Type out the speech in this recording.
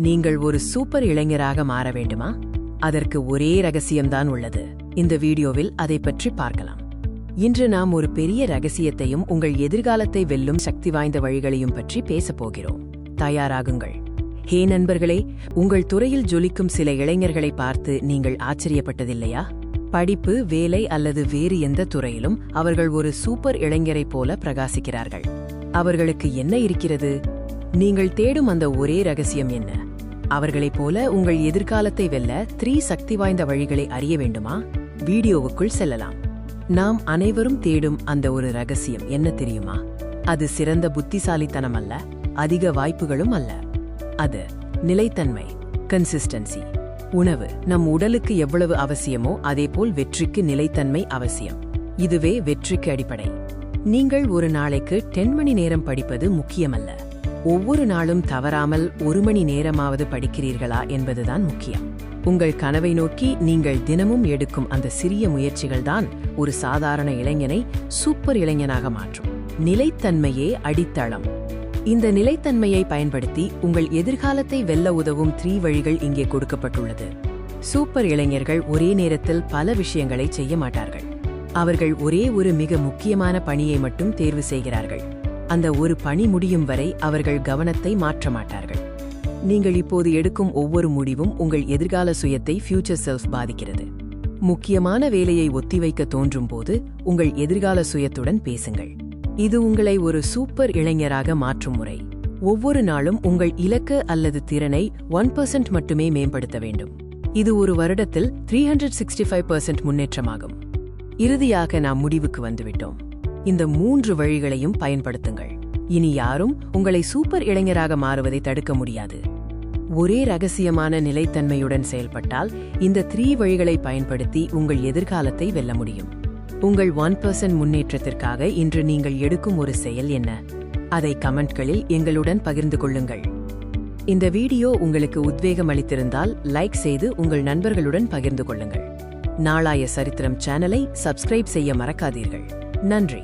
நீங்கள் ஒரு சூப்பர் இளைஞராக மாற வேண்டுமா? அதற்கு ஒரே ரகசியம்தான் உள்ளது. இந்த வீடியோவில் அதை பற்றி பார்க்கலாம். இன்று நாம் ஒரு பெரிய ரகசியத்தையும் உங்கள் எதிர்காலத்தை வெல்லும் சக்தி வாய்ந்த வழிகளையும் பற்றி பேசப் போகிறோம். தயாராகுங்கள். ஹே நண்பர்களே உங்கள் துறையில் ஜொலிக்கும் சில இளைஞர்களை பார்த்து நீங்கள் ஆச்சரியப்பட்டதில்லையா? படிப்பு வேலை அல்லது வேறு எந்த துறையிலும் அவர்கள் ஒரு சூப்பர் இளைஞரைப் போல பிரகாசிக்கிறார்கள். அவர்களுக்கு என்ன இருக்கிறது? நீங்கள் தேடும் அந்த ஒரே ரகசியம் என்ன? அவர்களைப் போல உங்கள் எதிர்காலத்தை வெல்ல த்ரீ சக்தி வாய்ந்த வழிகளை அறிய வேண்டுமா? வீடியோவுக்குள் செல்லலாம். நாம் அனைவரும் தேடும் அந்த ஒரு ரகசியம் என்ன தெரியுமா? அது சிறந்த புத்திசாலித்தனம் அல்ல அதிக வாய்ப்புகளும் அல்ல. அது நிலைத்தன்மை கன்சிஸ்டன்சி உணவு நம் உடலுக்கு எவ்வளவு அவசியமோ அதேபோல் வெற்றிக்கு நிலைத்தன்மை அவசியம். இதுவே வெற்றிக்கு அடிப்படை. நீங்கள் ஒரு நாளைக்கு டென் மணி நேரம் படிப்பது முக்கியமல்ல. ஒவ்வொரு நாளும் தவறாமல் ஒரு மணி நேரமாவது படிக்கிறீர்களா என்பதுதான் முக்கியம். உங்கள் கனவை நோக்கி நீங்கள் தினமும் எடுக்கும் அந்த சிறிய முயற்சிகள்தான் ஒரு சாதாரண இளைஞனை சூப்பர் இளைஞனாக மாற்றும். நிலைத்தன்மையே அடித்தளம். இந்த நிலைத்தன்மையை பயன்படுத்தி உங்கள் எதிர்காலத்தை வெல்ல உதவும் த்ரீ வழிகள் இங்கே கொடுக்கப்பட்டுள்ளது. சூப்பர் இளைஞர்கள் ஒரே நேரத்தில் பல விஷயங்களை செய்ய மாட்டார்கள். அவர்கள் ஒரே ஒரு மிக முக்கியமான பணியை மட்டும் தேர்வு செய்கிறார்கள். அந்த ஒரு பணி முடியும் வரை அவர்கள் கவனத்தை மாற்ற மாட்டார்கள். நீங்கள் இப்போது எடுக்கும் ஒவ்வொரு முடிவும் உங்கள் எதிர்கால சுயத்தை ஃபியூச்சர் செல்ஃப் பாதிக்கிறது. முக்கியமான வேலையை ஒத்திவைக்க தோன்றும் போது உங்கள் எதிர்கால சுயத்துடன் பேசுங்கள். இது உங்களை ஒரு சூப்பர் இளைஞராக மாற்றும் முறை. ஒவ்வொரு நாளும் உங்கள் இலக்கு அல்லது திறனை ஒன் பர்சன்ட் மட்டுமே மேம்படுத்த வேண்டும். இது ஒரு வருடத்தில் three hundred sixty five percent முன்னேற்றமாகும். இறுதியாக நாம் முடிவுக்கு வந்துவிட்டோம். இந்த மூன்று வழிகளையும் பயன்படுத்துங்கள். இனி யாரும் உங்களை சூப்பர் இளைஞராக மாறுவதை தடுக்க முடியாது. ஒரே ரகசியமான நிலைத்தன்மையுடன் செயல்பட்டால் இந்த த்ரீ வழிகளை பயன்படுத்தி உங்கள் எதிர்காலத்தை வெல்ல முடியும். உங்கள் ஒன் பர்சன்ட் முன்னேற்றத்திற்காக இன்று நீங்கள் எடுக்கும் ஒரு செயல் என்ன? அதை கமெண்ட்களில் எங்களுடன் பகிர்ந்து கொள்ளுங்கள். இந்த வீடியோ உங்களுக்கு உத்வேகம் அளித்திருந்தால் லைக் செய்து உங்கள் நண்பர்களுடன் பகிர்ந்து கொள்ளுங்கள். நாளாய சரித்திரம் சேனலை சப்ஸ்கிரைப் செய்ய மறக்காதீர்கள். நன்றி